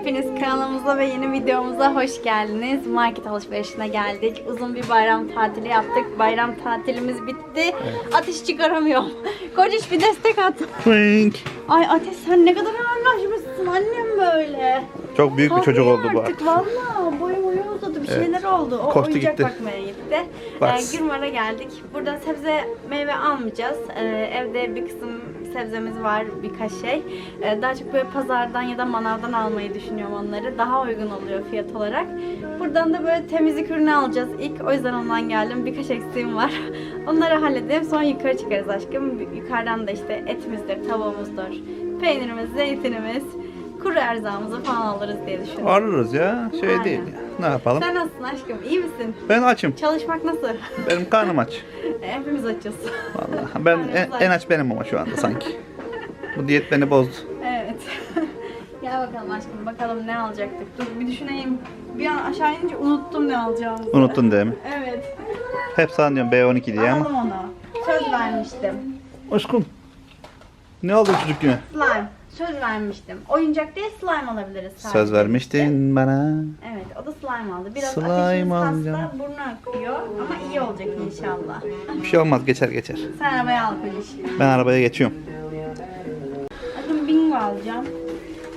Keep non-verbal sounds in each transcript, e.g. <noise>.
Hepiniz kanalımıza ve yeni videomuza hoş geldiniz. Market alışverişine geldik. Uzun bir bayram tatili yaptık. Bayram tatilimiz bitti. Ateş çıkaramıyorum. <laughs> Kocaş bir destek at. Frank. Ay Ateş sen ne kadar ağırlaşmışsın annem böyle. Çok büyük bir çocuk oldu bu. Artık valla boyu boyu uzadı bir Evet. şeyler oldu. O Koştu oyuncak gitti. bakmaya gitti. Bas. Ee, Gürmar'a geldik. Burada sebze meyve almayacağız. Ee, evde bir kısım sebzemiz var birkaç şey. Ee, daha çok böyle pazardan ya da manavdan almayı düşünüyorum onları. Daha uygun oluyor fiyat olarak. Buradan da böyle temizlik ürünü alacağız ilk. O yüzden ondan geldim. Birkaç eksiğim var. <laughs> Onları halledeyim. Sonra yukarı çıkarız aşkım. Yukarıdan da işte etimizdir, tavuğumuzdur, peynirimiz, zeytinimiz, kuru erzağımızı falan alırız diye düşünüyorum. Ararız ya. Şey Aynen. değil. Ne yapalım? Sen nasılsın aşkım? İyi misin? Ben açım. Çalışmak nasıl? Benim karnım aç. <laughs> E, Hepimiz açız. Vallahi. Ben en, en aç benim ama şu anda sanki. Bu diyet beni bozdu. evet. <laughs> Gel bakalım aşkım. Bakalım ne alacaktık. Dur bir düşüneyim. Bir an aşağı inince unuttum ne alacağımızı. Unuttun değil mi? Evet. Hep sana diyorum B12 diye ama. Alalım onu. Söz vermiştim. Aşkım. Ne aldın çocuk yine? Slime. Söz vermiştim. Oyuncak değil slime alabiliriz sadece. Söz vermiştin bana. Evet o da slime aldı. Biraz Slime ateşimiz hasta burnu akıyor ama iyi olacak inşallah. Bir şey olmaz geçer geçer. Sen arabaya al Kuliş. Ben arabaya geçiyorum. Bakın bingo alacağım.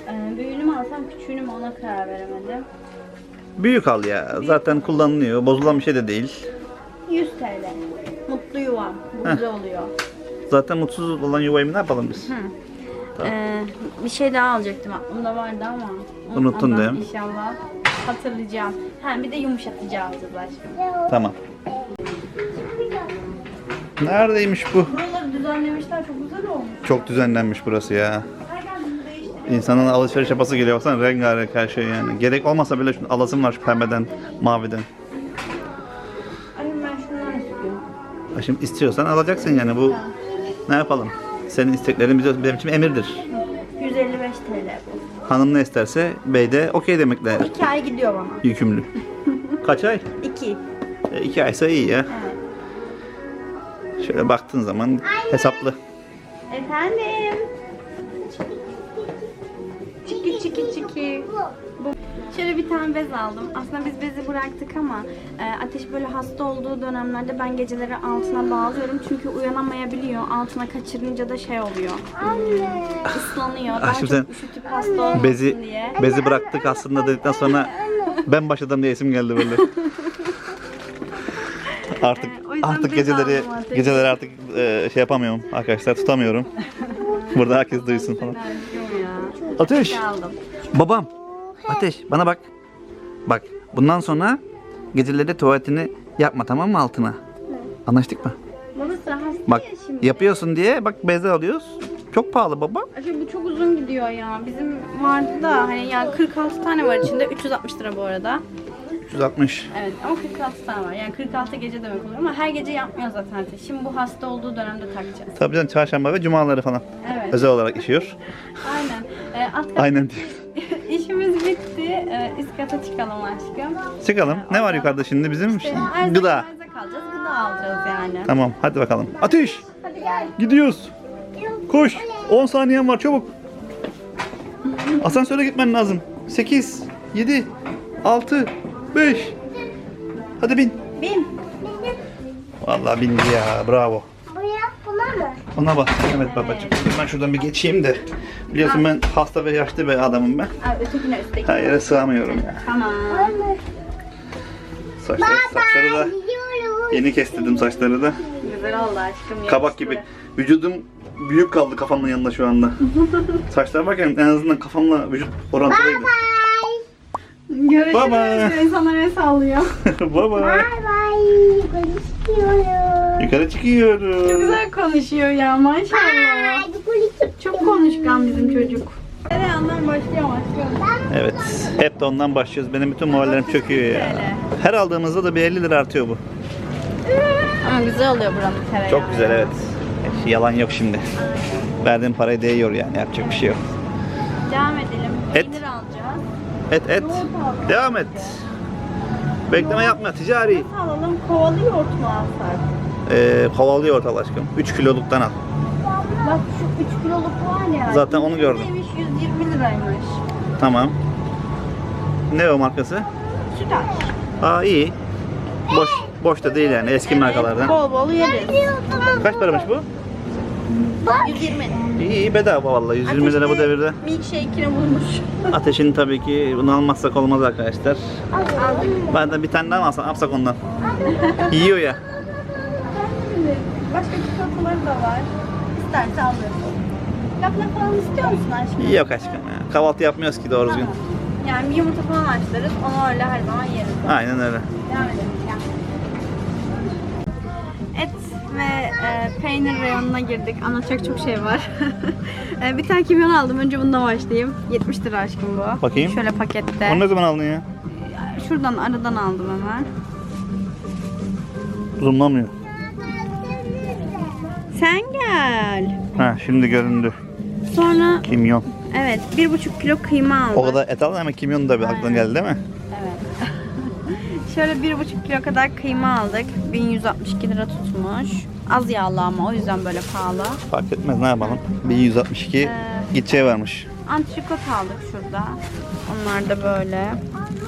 Ee, büyüğünü mü alsam küçüğünü mü ona karar veremedim. Büyük al ya. Zaten kullanılıyor. Bozulan bir şey de değil. 100 TL. Mutlu yuvam. Bu güzel oluyor. Zaten mutsuz olan yuvayı ne yapalım biz? Ee, bir şey daha alacaktım aklımda vardı ama Unuttun değil mi? İnşallah hatırlayacağım. Ha bir de yumuşatıcı alacağız aşkım. Tamam. Neredeymiş bu? Buraları düzenlemişler çok güzel olmuş. Çok düzenlenmiş burası ya. İnsanın alışveriş yapası geliyor. Baksana rengarenk her şey yani. Gerek olmasa bile şunu alasım var şu pembeden, maviden. Annem ben şundan istiyorum. Şimdi istiyorsan alacaksın yani bu ne yapalım? Senin isteklerin bize- benim için emirdir. 155 TL bu. Hanım ne isterse bey de okey demekle 2 ay gidiyor bana. yükümlü. Kaç ay? 2. E, iki aysa iyi ya. Şöyle baktığın zaman hesaplı. Efendim. Çiki çiki. Bu. Şöyle bir tane bez aldım. Aslında biz bezi bıraktık ama e, Ateş böyle hasta olduğu dönemlerde ben geceleri altına bağlıyorum. Çünkü uyanamayabiliyor. Altına kaçırınca da şey oluyor. Hmm, ıslanıyor. Daha şimdi çok üşütüp hasta olmasın Bezi diye. bezi bıraktık aslında dedikten sonra ben başladım diye isim geldi böyle. <laughs> Artık Ee, artık geceleri geceleri artık e, şey yapamıyorum arkadaşlar tutamıyorum. <laughs> Burada herkes duysun falan. Ateş. Babam. Ateş bana bak. Bak bundan sonra geceleri tuvaletini yapma tamam mı altına? Anlaştık mı? Babası hasta Bak ya şimdi. yapıyorsun diye bak beze alıyoruz. Çok pahalı baba. Ay, bu çok uzun gidiyor ya. Bizim vardı da hani yani 46 tane var içinde. 360 lira bu arada. 360. Evet ama 46 tane var. Yani 46 gece demek oluyor ama her gece yapmıyor zaten ateş. Şimdi bu hasta olduğu dönemde takacağız. Tabii canım çarşamba ve cumaları falan. Evet. Özel olarak işiyor. Aynen. Ee, alt kat- Aynen diyor. <laughs> İşimiz bitti. Ee, üst kata çıkalım aşkım. Çıkalım. Ne var yukarıda şimdi bizim? İşte erzak, Gıda. erzak alacağız. Gıda alacağız yani. Tamam hadi bakalım. Ateş! Hadi gel. Gidiyoruz. Koş. 10 saniyen var çabuk. Asansöre gitmen lazım. 8, 7, 6, 5. Hadi bin. Bin. Vallahi bindi ya. Bravo. Buraya buna mı? Ona bak. Evet babacığım. Ben şuradan bir geçeyim de. Biliyorsun ben hasta ve yaşlı bir adamım ben. Aa, ötekine üstteki. Her yere sığamıyorum ya. Tamam. Saçları, saçları da yeni kestirdim saçları da. Güzel oldu aşkım. Kabak gibi. Vücudum büyük kaldı kafamın yanında şu anda. <laughs> Saçlara bakın en azından kafamla vücut orantılıydı. Görüşürüz. Bye bye. İnsanlar el sallıyor. Baba. Bay bay. Konuşuyoruz. Yukarı çıkıyoruz. Çok güzel konuşuyor ya maşallah. Çok konuşkan bizim çocuk. Tereyağından başlıyor aşkım. Evet. Hep de ondan başlıyoruz. Benim bütün morallerim çöküyor ya. Her aldığımızda da bir 50 lira artıyor bu. Ama güzel oluyor buranın tereyağı. Çok güzel evet. Yalan yok şimdi. Verdiğim parayı değiyor yani. Yapacak bir şey yok. Devam edelim. Et. Peynir alacağız. Et et. Devam et. Bekleme yapma ticari. Nasıl alalım? Kovalı yoğurt mu alsak? Ee, kovalıyor ortal aşkım. 3 kiloluktan al. Bak şu 3 kiloluk var ya. Zaten onu gördüm. Neymiş? 120 liraymış. Tamam. Ne o markası? Süper. Aa iyi. Boş boş da değil yani eski markalardan. Bol bol yeriz. Kaç paramış bu? 120. İyi, iyi bedava vallahi 120 lira bu devirde. Milkshake'ini bulmuş. <laughs> Ateşin tabii ki bunu almazsak olmaz arkadaşlar. Ben de bir tane daha alsam yapsak ondan. Yiyor ya. Başka çikolataları da var. İsterse alırız. Labne falan istiyor musun aşkım? Yok aşkım ya. Kahvaltı yapmıyoruz ki doğru düzgün. Tamam. Yani bir yumurta falan açlarız. Onu öyle her zaman yeriz. Aynen öyle. Devam edelim. Gel. Et ve e, peynir reyonuna girdik. Anlatacak çok şey var. <laughs> E, bir tane kimyon aldım. Önce bundan başlayayım. 70 lira aşkım bu. Bakayım. Şöyle pakette. Onu ne zaman aldın ya? Şuradan aradan aldım hemen. Zoomlamıyor. Sen gel. Ha şimdi göründü. Sonra Kimyon. evet bir buçuk kilo kıyma aldım. O kadar et aldın ama kimyon da bir aklına geldi değil mi? Evet. <laughs> Şöyle bir buçuk kilo kadar kıyma aldık. 1162 lira tutmuş. Az yağlı ama o yüzden böyle pahalı. Fark etmez ne yapalım. 1162 Ee, gideceği varmış. Antrikot aldık şurada. Onlar da böyle.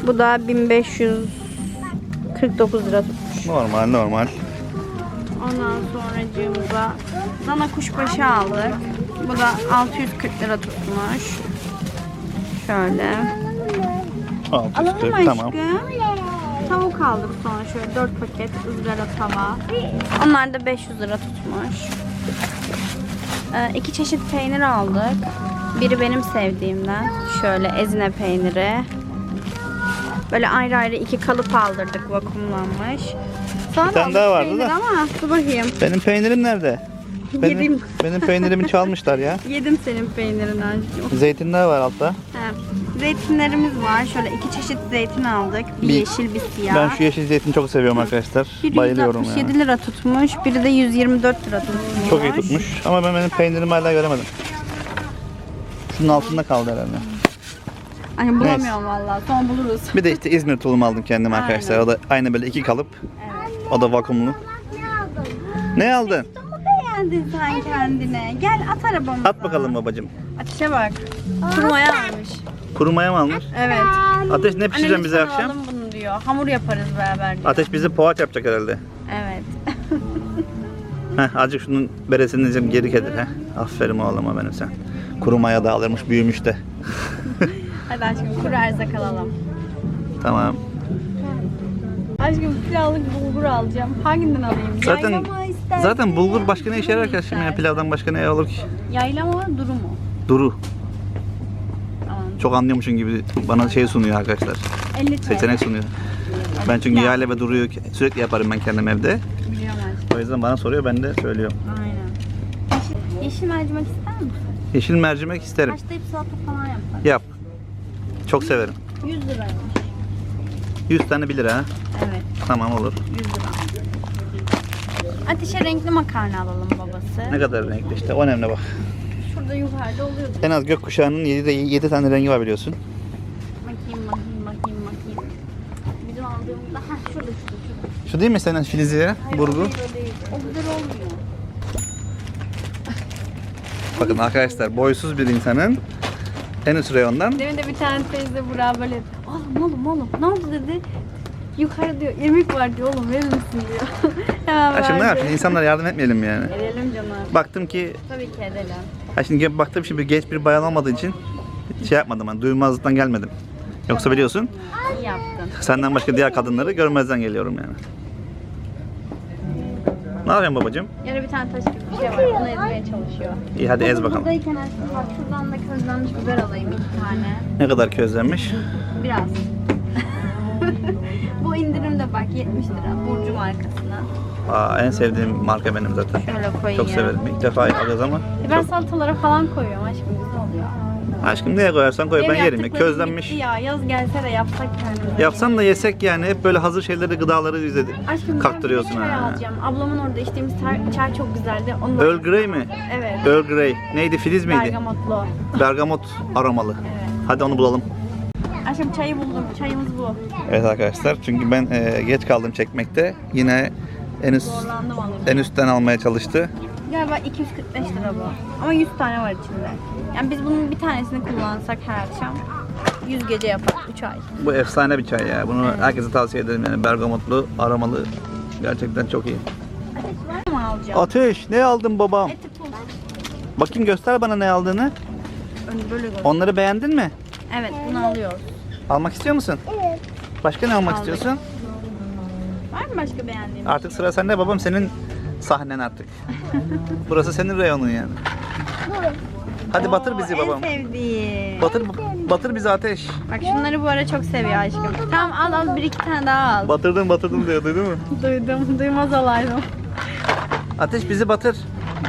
Bu da 1549 lira tutmuş. Normal normal. Ondan sonracığımıza dana kuşbaşı aldık. Bu da 640 lira tutmuş. Şöyle. 640 Alalım mı tamam. Tavuk aldık sonra şöyle 4 paket ızgara tava. Onlar da 500 lira tutmuş. Ee, iki çeşit peynir aldık. Biri benim sevdiğimden. Şöyle ezine peyniri. Böyle ayrı ayrı iki kalıp aldırdık vakumlanmış. Sana Bir tane daha vardı da. Ama dur bakayım. Benim peynirim nerede? Benim, Yedim. benim peynirimi çalmışlar ya. <laughs> Yedim senin peynirini aşkım. Zeytinler var altta. He. Zeytinlerimiz var. Şöyle iki çeşit zeytin aldık. Bir, Bir- yeşil bir siyah. Ben şu yeşil zeytini çok seviyorum arkadaşlar. Biri Bayılıyorum 167 yani. lira tutmuş, biri de 124 lira tutmuş. Çok iyi tutmuş. Ama ben benim peynirimi hala göremedim. Şunun altında kaldı herhalde. Ay bulamıyorum vallahi. Son buluruz. Bir de işte İzmir tulumu aldım kendim arkadaşlar. O da aynı böyle iki kalıp. Evet. O da vakumlu. Ne aldın? Çok beğendin sen kendine. Gel at arabamıza. At bakalım babacım. Ateşe bak. Kurumaya almış. Kurumaya mı almış? Evet. Ateş ne Anne pişireceğim bize akşam? alalım bunu diyor. Hamur yaparız beraber diyor. Ateş bize poğaça yapacak herhalde. Evet. <laughs> Heh, azıcık şunun beresini diyeceğim geri kedir. Heh. Aferin oğluma benim sen. Kurumaya da alırmış büyümüş de. <laughs> Hadi aşkım kuru erzak alalım. Tamam. Aşkım pilavlık bulgur alacağım. Hanginden alayım? Zaten Yayla mı istersin? zaten bulgur başka ne işe yarar ki şimdi ya istersin? pilavdan başka ne olur ki? Yayla mı duru mu? Duru. Tamam. Çok anlıyormuşsun gibi bana şey sunuyor arkadaşlar. 50 TL. Seçenek sunuyor. Ben çünkü yayla ve duruyu sürekli yaparım ben kendim evde. Biliyorum aşkım. O yüzden bana soruyor ben de söylüyorum. Aynen. Yeşil, yeşil mercimek ister misin? Yeşil mercimek isterim. Haşlayıp salata falan yapar. Yap. Çok severim. 100 liraymış. 100 tane 1 lira. Evet, Tamam olur. 100 lira. Ateşe renkli makarna alalım babası. Ne kadar renkli işte o önemli bak. Şurada yukarıda oluyordu. En az gökkuşağının 7, 7 tane rengi var biliyorsun. Bakayım, bakayım, bakayım, bakayım. Bizim aldığımızda, ha şurada, şurada, şurada. Şu değil mi senin Hayır, burgu? o o değil. O güzel olmuyor. Bakın arkadaşlar boysuz bir insanın en üst reyondan Demin de bir tane teyze Burak'a böyle oğlum oğlum oğlum ne oldu dedi. Yukarı diyor irmik var diyor oğlum verir misin diyor. <laughs> Hemen Ha şimdi ne verdi. yapayım? İnsanlara yardım etmeyelim mi yani. Edelim canım. Baktım ki, Tabii ki edelim. ha şimdi baktım şimdi genç bir bayan olmadığı için şey yapmadım hani duymazlıktan gelmedim. Yoksa biliyorsun İyi yaptın. senden başka diğer kadınları görmezden geliyorum yani. Ne yapıyorsun babacığım? Yarı bir tane taş gibi bir şey var. Onu ezmeye çalışıyor. İyi hadi ez bakalım. Buradayken aşkım bak şuradan da közlenmiş biber alayım iki tane. Ne kadar közlenmiş? Biraz. <laughs> Bu indirimde bak 70 lira. Burcu markasına. Aa, en sevdiğim marka benim zaten. Şöyle koyayım. Çok severim. İlk defa alıyoruz ama. E ben Çok... salatalara falan koyuyorum aşkım. Aşkım neye koyarsan koy ben yerim ya. Közlenmiş. Ya yaz gelse de yapsak kendimize. Yapsan da yesek yani hep böyle hazır şeyleri gıdaları bize Aşkım kaktırıyorsun ben bir çay ha. alacağım. Ablamın orada içtiğimiz çay, çay çok güzeldi. Onu Earl Grey mi? Evet. Earl Grey. Neydi? Filiz miydi? Bergamotlu. Bergamot aromalı. Hadi onu bulalım. Aşkım çayı buldum. Çayımız bu. Evet arkadaşlar çünkü ben e, geç kaldım çekmekte. Yine en üst Zorlandım alırken. en üstten almaya çalıştı. Galiba 245 lira bu. Ama 100 tane var içinde. Yani biz bunun bir tanesini kullansak her akşam 100 gece yapar 3 ay. Bu efsane bir çay ya. Bunu herkese tavsiye ederim yani. Bergamotlu, aromalı. Gerçekten çok iyi. Ateş var mı alacağım? Ateş ne aldın babam? Eti pul. Bakayım göster bana ne aldığını. Böyle. Onları beğendin mi? Evet bunu alıyoruz. Almak istiyor musun? Evet. Başka ne almak Aldık. istiyorsun? Var mı başka beğendiğin? Artık sıra sende babam. Senin sahnen artık. Burası senin reyonun yani. Hadi batır bizi babam. En sevdiğim. Batır batır bizi ateş. Bak şunları bu ara çok seviyor aşkım. Tamam al al bir iki tane daha al. Batırdım batırdım diyor duydun mu? <laughs> Duydum, duymaz olaydım. Ateş bizi batır.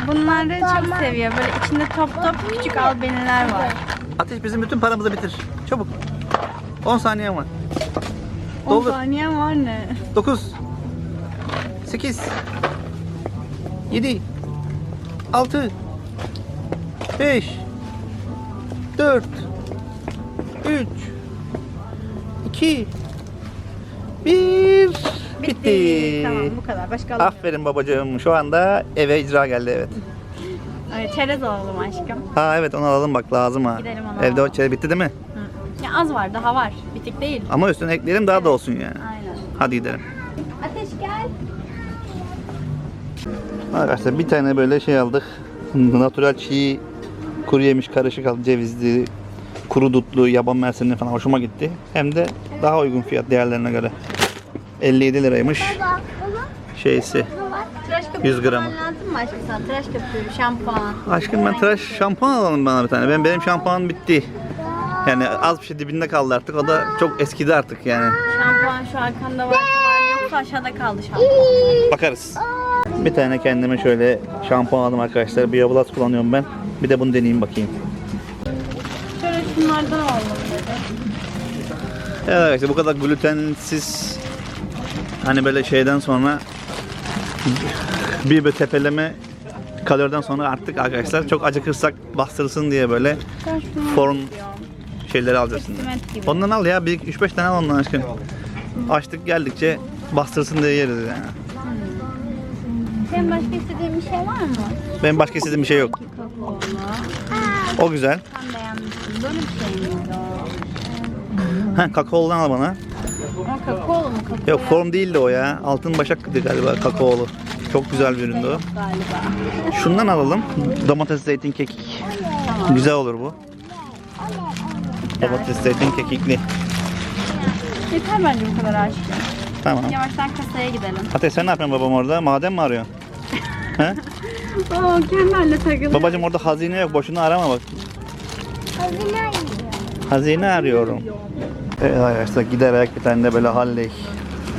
Bunları çok seviyor. Böyle içinde top top küçük albeniler var. Ateş bizim bütün paramızı bitir. Çabuk. 10 saniye var. 10 Doldur. saniye var ne? 9 8 7 6 5 4 3 2 1 Bitti. Tamam bu kadar. Başka alamıyorum. Aferin babacığım. Şu anda eve icra geldi evet. Çerez alalım aşkım. Ha evet onu alalım bak lazım ha. Gidelim onu Evde o alalım. çay bitti değil mi? Hı. Ya az var daha var. Bitik değil. Ama üstüne ekleyelim daha da olsun yani. Aynen. Hadi gidelim. Ateş gel. Arkadaşlar bir tane böyle şey aldık. Natural çiğ kuru yemiş karışık aldık. Cevizli, kuru dutlu, yaban mersinli falan hoşuma gitti. Hem de daha uygun fiyat diğerlerine göre. 57 liraymış şeysi. Baba. Tıraş köpüğü 100 gramı. falan lazım mı aşkım sana? Tıraş köpüğü, şampuan. Aşkım ben tıraş şampuan alalım bana bir tane. Ben benim şampuan bitti. Yani az bir şey dibinde kaldı artık. O da çok eskidi artık yani. Şampuan şu arkanda varsa var yoksa aşağıda kaldı şampuan. Bakarız. Bir tane kendime şöyle şampuan aldım arkadaşlar. Bioblast kullanıyorum ben. Bir de bunu deneyeyim bakayım. Şöyle şunlardan alalım. Evet arkadaşlar bu kadar glutensiz hani böyle şeyden sonra bir böyle tepeleme kaloriden sonra artık arkadaşlar çok acıkırsak bastırsın diye böyle form şeyleri alacaksın. Ondan al ya bir 3-5 tane al ondan aşkım. Açtık geldikçe bastırsın diye yeriz yani. Senin başka istediğin bir şey var mı? Benim başka istediğim bir şey yok. Kakaolu. O güzel. Sen beğenmişsin. Böyle bir şey miydi o? Ha kakaoludan al bana. Ama kakaolu mu? Kakao Yok form değildi o ya. Altın başaktı galiba kakaolu. Çok güzel bir üründü o. galiba. Şundan alalım. Domates zeytin kekik. Güzel olur bu. Domates zeytin kekikli. Yeter bence bu kadar aşkım. Tamam. Yavaştan kasaya gidelim. Ateş sen ne yapıyorsun babam orada? Maden mi arıyorsun? He? Oo kendi haline takılıyor. Babacım orada hazine yok. Boşuna arama bak. Hazine yiyor. Hazine arıyorum. Evet arkadaşlar giderek bir tane de böyle halley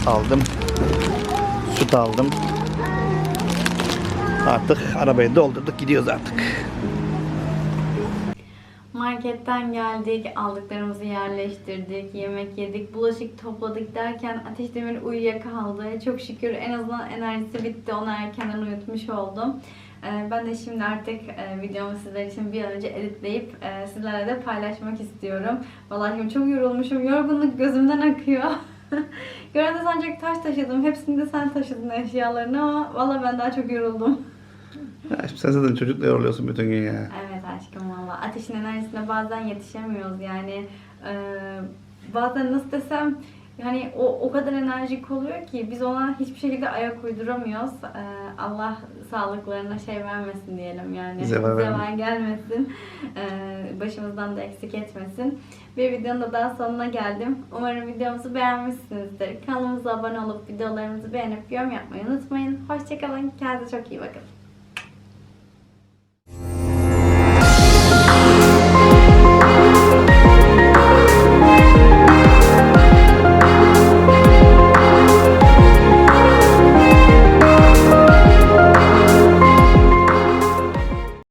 aldım. Süt aldım. Artık arabayı doldurduk gidiyoruz artık. Marketten geldik, aldıklarımızı yerleştirdik, yemek yedik, bulaşık topladık derken Ateş Demir uyuyakaldı. Çok şükür en azından enerjisi bitti. Onu erkenden uyutmuş oldum. Ee, Ben de şimdi artık e, videomu sizler için bir an önce editleyip e, sizlerle de paylaşmak istiyorum. Vallahi çok yorulmuşum. Yorgunluk gözümden akıyor. <laughs> Görende sancak taş taşıdım. Hepsini de sen taşıdın eşyalarını ama vallahi ben daha çok yoruldum. Ya sen zaten çocukla yoruluyorsun bütün gün ya. Evet aşkım valla. Ateşin enerjisine bazen yetişemiyoruz yani. e, bazen nasıl desem yani o, o kadar enerjik oluyor ki biz ona hiçbir şekilde ayak uyduramıyoruz. E, Allah sağlıklarına şey vermesin diyelim yani. Zeval gelmesin. E, başımızdan da eksik etmesin. Bir videonun da daha sonuna geldim. Umarım videomuzu beğenmişsinizdir. Kanalımıza abone olup videolarımızı beğenip yorum yapmayı unutmayın. Hoşçakalın. Kendinize çok iyi bakın.